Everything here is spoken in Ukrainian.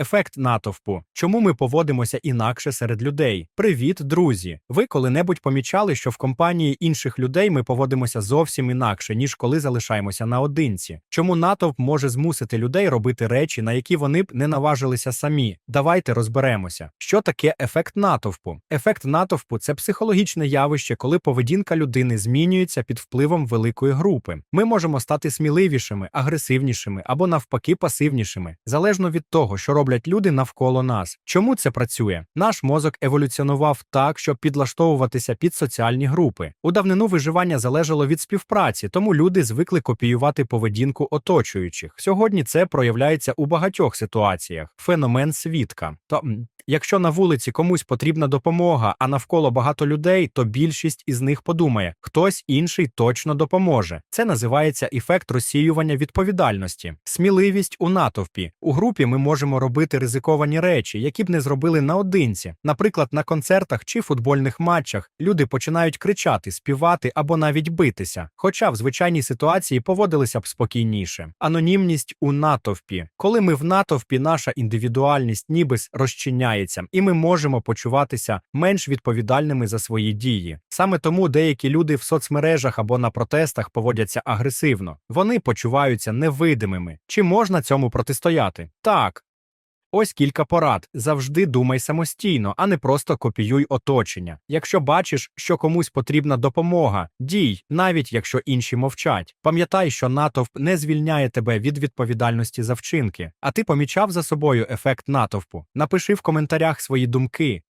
Ефект натовпу. Чому ми поводимося інакше серед людей? Привіт, друзі! Ви коли-небудь помічали, що в компанії інших людей ми поводимося зовсім інакше, ніж коли залишаємося наодинці? Чому натовп може змусити людей робити речі, на які вони б не наважилися самі? Давайте розберемося. Що таке ефект натовпу? Ефект натовпу це психологічне явище, коли поведінка людини змінюється під впливом великої групи. Ми можемо стати сміливішими, агресивнішими або навпаки пасивнішими, залежно від того, що роблять люди навколо нас. Чому це працює? Наш мозок еволюціонував так, щоб підлаштовуватися під соціальні групи. У давнину виживання залежало від співпраці, тому люди звикли копіювати поведінку оточуючих. Сьогодні це проявляється у багатьох ситуаціях. Феномен свідка. То Якщо на вулиці комусь потрібна допомога, а навколо багато людей, то більшість із них подумає, хтось інший точно допоможе. Це називається ефект розсіювання відповідальності, сміливість у натовпі. У групі ми можемо робити ризиковані речі, які б не зробили наодинці. Наприклад, на концертах чи футбольних матчах люди починають кричати, співати або навіть битися. Хоча в звичайній ситуації поводилися б спокійніше. Анонімність у натовпі. Коли ми в натовпі, наша індивідуальність ніби розчиняється, і ми можемо почуватися менш відповідальними за свої дії. Саме тому деякі люди в соцмережах або на протестах поводяться агресивно. Вони почуваються невидимими. Чи можна цьому протистояти? Так. Ось кілька порад. Завжди думай самостійно, а не просто копіюй оточення. Якщо бачиш, що комусь потрібна допомога, дій, навіть якщо інші мовчать. Пам'ятай, що натовп не звільняє тебе від відповідальності за вчинки. А ти помічав за собою ефект натовпу? Напиши в коментарях свої думки.